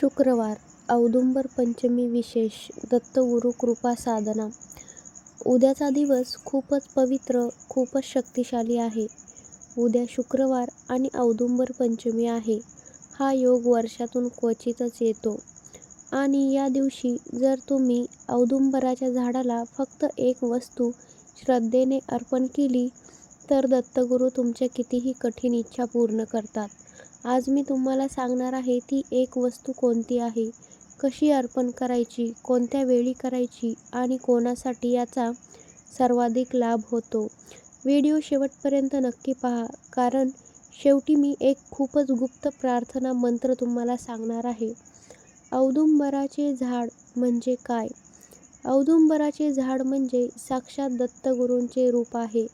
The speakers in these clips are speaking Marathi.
शुक्रवार औदुंबर पंचमी विशेष दत्तगुरू कृपा साधना. उद्याचा दिवस खूपच पवित्र खूपच शक्तिशाली आहे. उद्या शुक्रवार आणि औदुंबर पंचमी आहे. हा योग वर्षातून क्वचितच येतो. आणि या दिवशी जर तुम्ही औदुंबराच्या झाडाला फक्त एक वस्तू श्रद्धेने अर्पण केली तर दत्तगुरू तुमच्या कितीही कठीण इच्छा पूर्ण करतात. आज मी तुम्हाला सांगणार आहे ती एक वस्तू कोणती आहे? कशी अर्पण करायची? कोणत्या वेळी करायची? आणि कोणासाठी याचा सर्वाधिक लाभ होतो? व्हिडिओ शेवटपर्यंत नक्की पहा कारण शेवटी मी एक खूपच गुप्त प्रार्थना मंत्र तुम्हाला सांगणार आहे. औदुंबराचे झाड म्हणजे काय? औदुंबराचे झाड म्हणजे साक्षात दत्तगुरूंचे रूप आहे.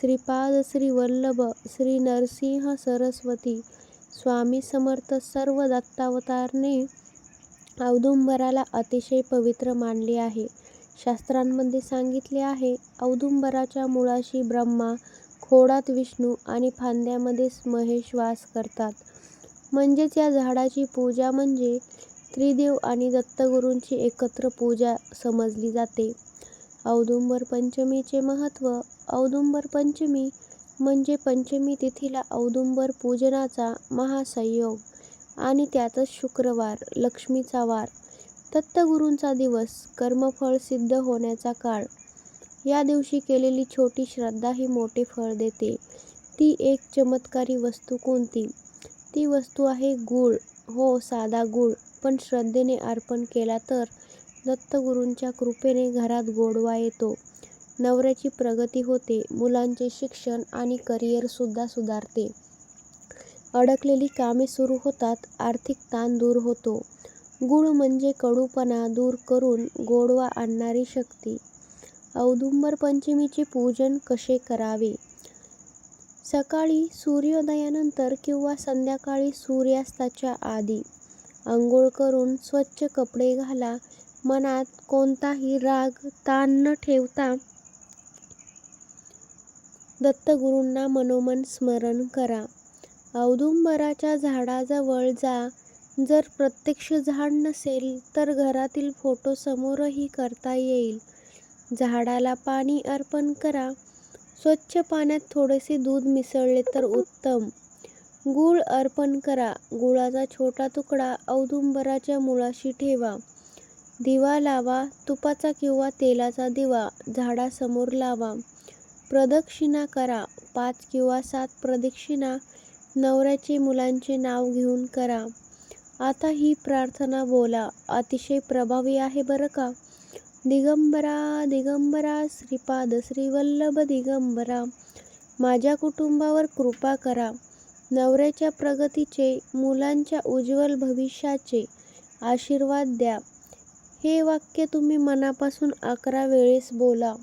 श्रीपाद श्री वल्लभ श्री नरसिंह सरस्वती स्वामी समर्थ सर्व दत्तावतारने औदुंबराला अतिशय पवित्र मानले आहे. शास्त्रांमध्ये सांगितले आहे औदुंबराच्या मुळाशी ब्रह्मा खोडात विष्णू आणि फांद्यामध्ये महेश वास करतात. म्हणजेच या झाडाची पूजा म्हणजे त्रिदेव आणि दत्तगुरूंची एकत्र पूजा समजली जाते. औदुंबर पंचमीचे महत्त्व औदुंबर पंचमी म्हणजे पंचमी तिथीला औदुंबर पूजनाचा महासंयोग आणि त्यातच शुक्रवार लक्ष्मीचा वार. दत्तगुरूंचा दिवस कर्मफळ सिद्ध होण्याचा काळ. या दिवशी केलेली छोटी श्रद्धा ही मोठे फळ देते. ती एक चमत्कारी वस्तू कोणती? ती वस्तू आहे गूळ. हो साधा गूळ. पण श्रद्धेने अर्पण केला तर दत्तगुरूंच्या कृपेने घरात गोडवा येतो. नवऱ्याची प्रगती होते मुलांचे शिक्षण आणि करिअरसुद्धा सुधारते. अडकलेली कामे सुरू होतात आर्थिक ताण दूर होतो. गुळ म्हणजे कडूपणा दूर करून गोडवा आणणारी शक्ती. औदुंबर पंचमीचे पूजन कसे करावे? सकाळी सूर्योदयानंतर किंवा संध्याकाळी सूर्यास्ताच्या आधी आंघोळ करून स्वच्छ कपडे घाला. मनात कोणताही राग ताण न ठेवता दत्तगुरूंना मनोमन स्मरण करा. औदुंबराच्या झाडाजवळ जा. जर प्रत्यक्ष झाड नसेल तर घरातील फोटो समोरही करता येईल. झाडाला पाणी अर्पण करा. स्वच्छ पाण्यात थोडेसे दूध मिसळले तर उत्तम. गूळ अर्पण करा. गुळाचा छोटा तुकडा औदुंबराच्या मुळाशी ठेवा. दिवा लावा. तुपाचा किंवा तेलाचा दिवा. झाडासमोर लावा. प्रदक्षिणा करा. पाच किंवा सात प्रदक्षिणा नवऱ्याचे मुलांचे नाव घेऊन करा. आता ही प्रार्थना बोला. अतिशय प्रभावी आहे बरं का? दिगंबरा दिगंबरा श्रीपाद श्रीवल्लभ दिगंबरा. माझ्या कुटुंबावर कृपा करा. नवऱ्याच्या प्रगतीचे मुलांच्या उज्ज्वल भविष्याचे आशीर्वाद द्या. हे वाक्य तुम्ही मनापासून अकरा वेळेस बोला.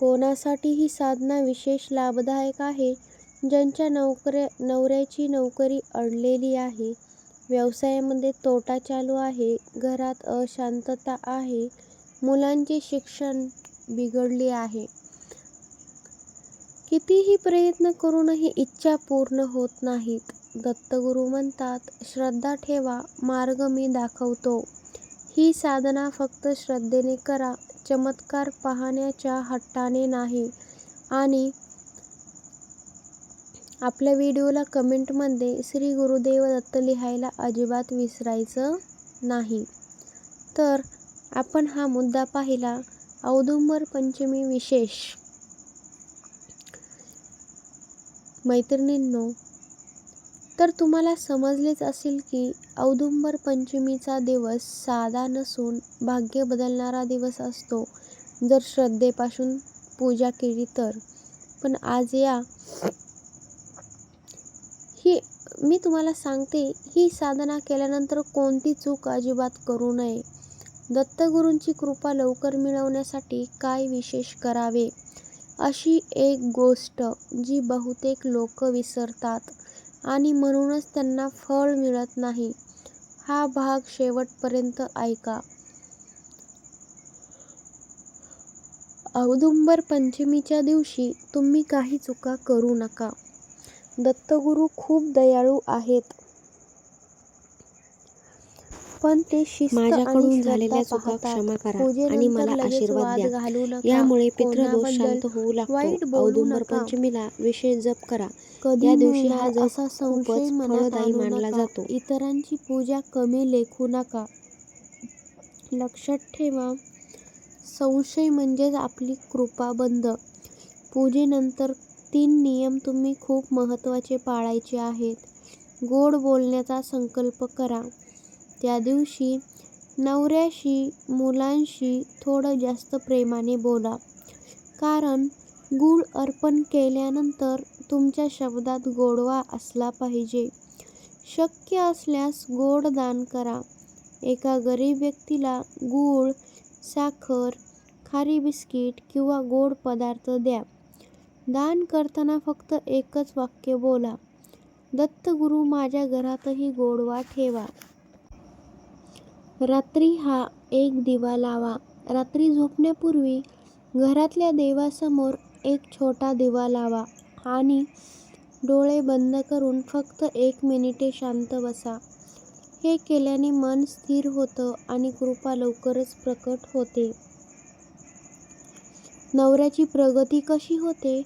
कोणासाठी ही साधना विशेष लाभदायक आहे ज्यांच्या नोकऱ्या नवऱ्याची नोकरी अडलेली आहे. व्यवसायामध्ये तोटा चालू आहे घरात अशांतता आहे मुलांचे शिक्षण बिघडले आहे. कितीही प्रयत्न करूनही इच्छा पूर्ण होत नाहीत. दत्तगुरू म्हणतात श्रद्धा ठेवा मार्ग मी दाखवतो. ही साधना फक्त श्रद्धेने करा चमत्कार पाहण्याच्या हट्टाने नाही. आणि आपल्या व्हिडिओला कमेंटमध्ये श्री गुरुदेव दत्त लिहायला अजिबात विसरायचं नाही. तर आपण हा मुद्दा पाहिला औदुंबर पंचमी विशेष. मैत्रिणींनो तर तुम्हाला समजलेच असेल की औदुंबर पंचमीचा दिवस साधा नसून भाग्य बदलणारा दिवस असतो जर श्रद्धेपासून पूजा केली तर. पण आज या ही मी तुम्हाला सांगते ही साधना केल्यानंतर कोणती चूक अजिबात करू नये. दत्तगुरूंची कृपा लवकर मिळवण्यासाठी काय विशेष करावे? अशी एक गोष्ट जी बहुतेक लोक विसरतात. आणि म्हणूनच त्यांना फळ मिळत नाही. हा भाग शेवटपर्यंत ऐका. औदुंबर पंचमीच्या दिवशी तुम्ही काही चुका करू नका. दत्तगुरू खूप दयाळू आहेत. पण ते शिस्त माझ्याकडून झालेल्या चुका. क्षमा करा आणि मला आशीर्वाद वाद द्या. यामुळे पितृदोष शांत होऊ लागतो. औदुंबर. पंचमीला विशेष जप करा. या दिवशी हा जप असा संशय आणू मानला. जातो. इतरांची पूजा कमी लेखू नका. लक्षात ठेवा, संशय म्हणजेच आपली कृपा बंद. पूजेनंतर तीन नियम तुम्ही खूप महत्त्वाचे पाळायचे आहेत. गोड बोलण्याचा संकल्प करा. त्या दिवशी नवऱ्याशी, मुलांशी थोडं जास्त प्रेमाने बोला. कारण गूळ अर्पण केल्यानंतर तुमच्या शब्दात गोडवा असला पाहिजे. शक्य असल्यास गोड दान करा. एका गरीब व्यक्तीला गूळ, साखर, खारी बिस्किट किंवा गोड पदार्थ द्या. दान करताना फक्त एकच वाक्य बोला, दत्तगुरू माझ्या घरातही गोडवा ठेवा. रात्री हा एक दिवा लावा. रात्री झोपण्यापूर्वी घरातल्या देवासमोर एक छोटा दिवा लावा आणि डोळे बंद करून फक्त एक मिनिटे शांत बसा. हे केल्याने मन स्थिर होतं आणि कृपा लवकरच प्रकट होते. नवऱ्याची प्रगती कशी होते?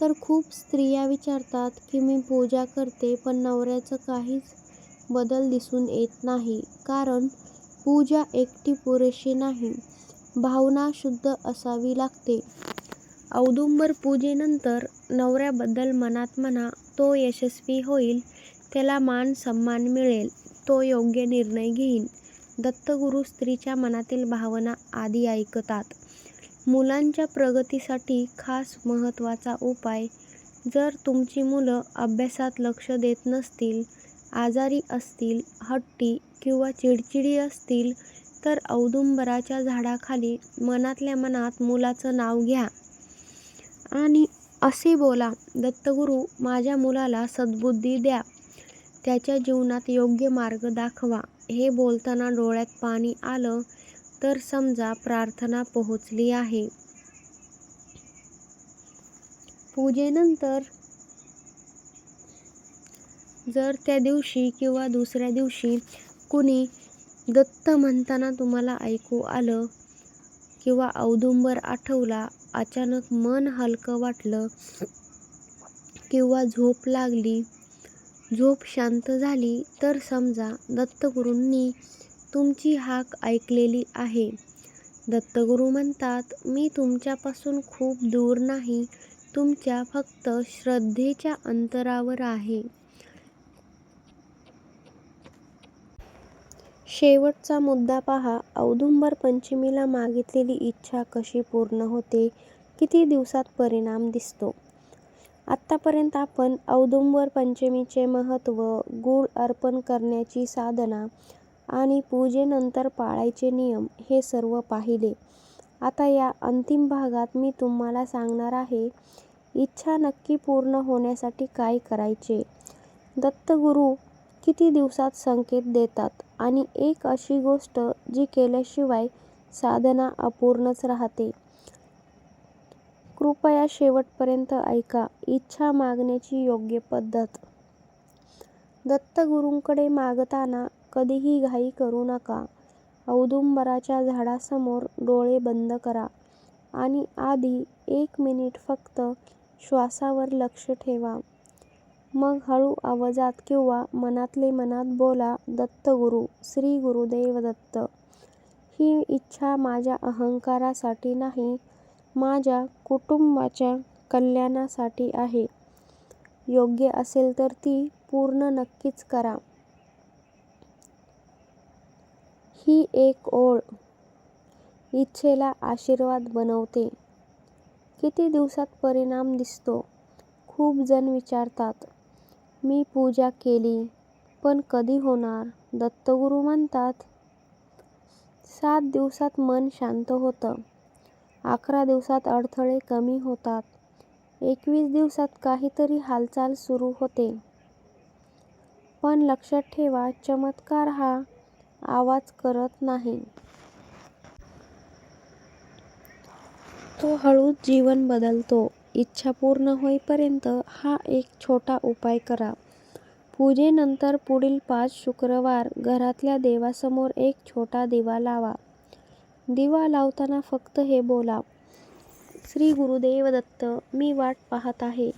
तर खूप स्त्रिया विचारतात की मी पूजा करते पण नवऱ्याचं काहीच बदल दिसून येत नाही. कारण पूजा एकटी पुरेशी नाही, भावना शुद्ध असावी लागते. औदुंबर पूजेनंतर नवऱ्याबद्दल मनात म्हणा, तो यशस्वी होईल, त्याला मान सन्मान मिळेल, तो योग्य निर्णय घेईल. दत्तगुरू स्त्रीच्या मनातील भावना आधी ऐकतात. मुलांच्या प्रगतीसाठी खास महत्त्वाचा उपाय जर तुमची मुलं अभ्यासात लक्ष देत नसतील, आजारी असतील, हट्टी किंवा चिडचिडी असतील तर औदुंबराच्या झाडाखाली मनातल्या मनात मुलाचं नाव घ्या आणि असे बोला, दत्तगुरू माझ्या मुलाला सद्बुद्धी द्या, त्याच्या जीवनात योग्य मार्ग दाखवा. हे बोलताना डोळ्यात पाणी आलं तर समजा प्रार्थना पोहोचली आहे. पूजेनंतर जर त्या दिवशी किंवा दुसऱ्या दिवशी कुणी दत्त म्हणताना तुम्हाला ऐकू आलं किंवा औदुंबर आठवला, अचानक मन हलकं वाटलं किंवा झोप लागली, झोप शांत झाली तर समजा दत्तगुरूंनी तुमची हाक ऐकलेली आहे. दत्तगुरू म्हणतात, मी तुमच्यापासून खूप दूर नाही, तुमच्या फक्त श्रद्धेच्या अंतरावर आहे. शेवटचा मुद्दा पहा. औदुंबर पंचमीला मागितलेली इच्छा कशी पूर्ण होते? किती दिवसात परिणाम दिसतो? आत्तापर्यंत आपण औदुंबर पंचमीचे महत्त्व, गूळ अर्पण करण्याची साधना आणि पूजेनंतर पाळायचे नियम हे सर्व पाहिले. आता या अंतिम भागात मी तुम्हाला सांगणार आहे, इच्छा नक्की पूर्ण होण्यासाठी काय करायचे? दत्तगुरू किती दिवसात संकेत देतात आणि एक अशी गोष्ट जी केल्याशिवाय साधना अपूर्णच राहते. कृपया शेवटपर्यंत ऐका. इच्छा मागण्याची योग्य पद्धत. दत्तगुरूंकडे मागताना कधीही घाई करू नका. औदुंबराच्या झाडासमोर डोळे बंद करा आणि आधी एक मिनिट फक्त श्वासावर लक्ष ठेवा. मग हळू आवाजात किंवा मनातले मनात बोला, दत्तगुरू, श्री गुरुदेव दत्त, ही इच्छा माझ्या अहंकारासाठी नाही, माझ्या कुटुंबाच्या कल्याणासाठी आहे. योग्य असेल तर ती पूर्ण नक्कीच करा. ही एक ओळ इच्छेला आशीर्वाद बनवते. किती दिवसात परिणाम दिसतो? खूप जण विचारतात, मी पूजा केली, पण कधी होणार? दत्तगुरू म्हणतात, सात दिवसात मन शांत होतं, अकरा दिवसात अडथळे कमी होतात, एकवीस दिवसात काहीतरी हालचाल सुरू होते. पण लक्षात ठेवा, चमत्कार हा आवाज करत नाही. तो हळूच जीवन बदलतो. इच्छा पूर्ण होईपर्यंत हा एक छोटा उपाय करा. पूजेनंतर पुढील पाच शुक्रवार घरातल्या देवासमोर एक छोटा दिवा लावा. दिवा लावताना फक्त हे बोला, श्री गुरुदेव दत्त, मी वाट पाहत आहे.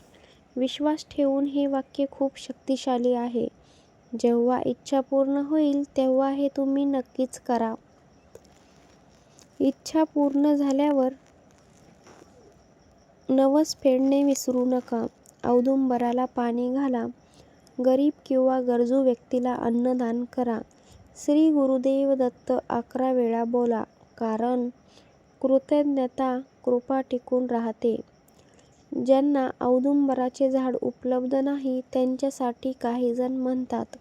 विश्वास ठेवून हे वाक्य खूप शक्तिशाली आहे. जेव्हा इच्छा पूर्ण होईल तेव्हा हे तुम्ही नक्कीच करा. इच्छा पूर्ण झाल्यावर नवस फेडणे विसरू नका. औदुंबराला पाणी घाला. गरीब किंवा गरजू व्यक्तीला अन्नदान करा. श्री गुरुदेव दत्त अकरा वेळा बोला, कारण कृतज्ञता कृपा टिकून राहते. ज्यांना औदुंबराचे झाड उपलब्ध नाही त्यांच्यासाठी काहीजण म्हणतात,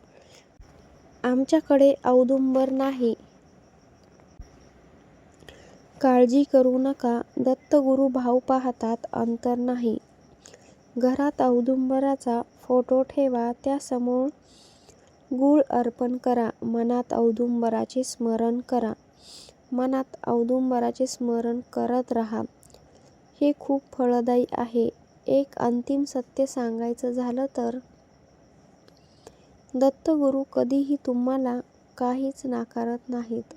आमच्याकडे औदुंबर नाही. काळजी करू नका. दत्तगुरू भाव पाहतात, अंतर नाही. घरात औदुंबराचा फोटो ठेवा. त्यासमोर गूळ अर्पण करा. मनात औदुंबराचे स्मरण करा. मनात औदुंबराचे स्मरण करत राहा. हे खूप फळदायी आहे. एक अंतिम सत्य सांगायचं झालं तर दत्तगुरू कधीही तुम्हाला काहीच नाकारत नाहीत.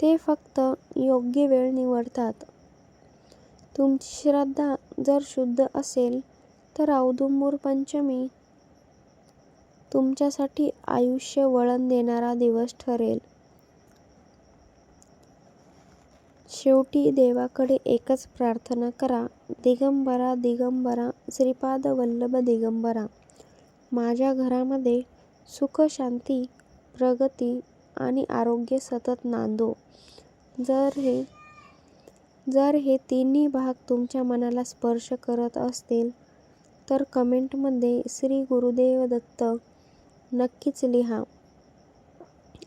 ते फक्त योग्य वेळ निवडतात. तुमची श्रद्धा जर शुद्ध असेल तर औदुंबर पंचमी तुमच्यासाठी आयुष्य वळण देणारा दिवस ठरेल. शेवटी देवाकडे एकच प्रार्थना करा, दिगंबरा दिगंबरा श्रीपाद वल्लभ दिगंबरा, माझ्या घरामध्ये सुख शांती प्रगती आणि आरोग्य सतत नांदो. जर हे जर हे तिन्ही भाग तुमच्या मनाला स्पर्श करत असतील तर कमेंटमध्ये श्री गुरुदेव दत्त नक्कीच लिहा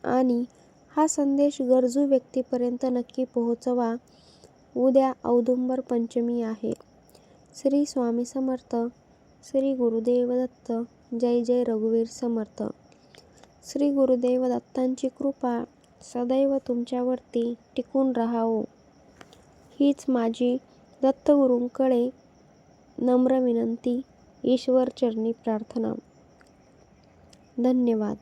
आणि हा संदेश गरजू व्यक्तीपर्यंत नक्की पोहोचवा. उद्या औदुंबर पंचमी आहे. श्री स्वामी समर्थ, श्री गुरुदेव दत्त जय जय रघुवीर समर्थ. श्री गुरुदेव दत्तांची कृपा सदैव तुमच्यावरती टिकून राहावो हीच माझी दत्तगुरूंकडे नम्र विनंती, ईश्वरचरणी प्रार्थना. धन्यवाद.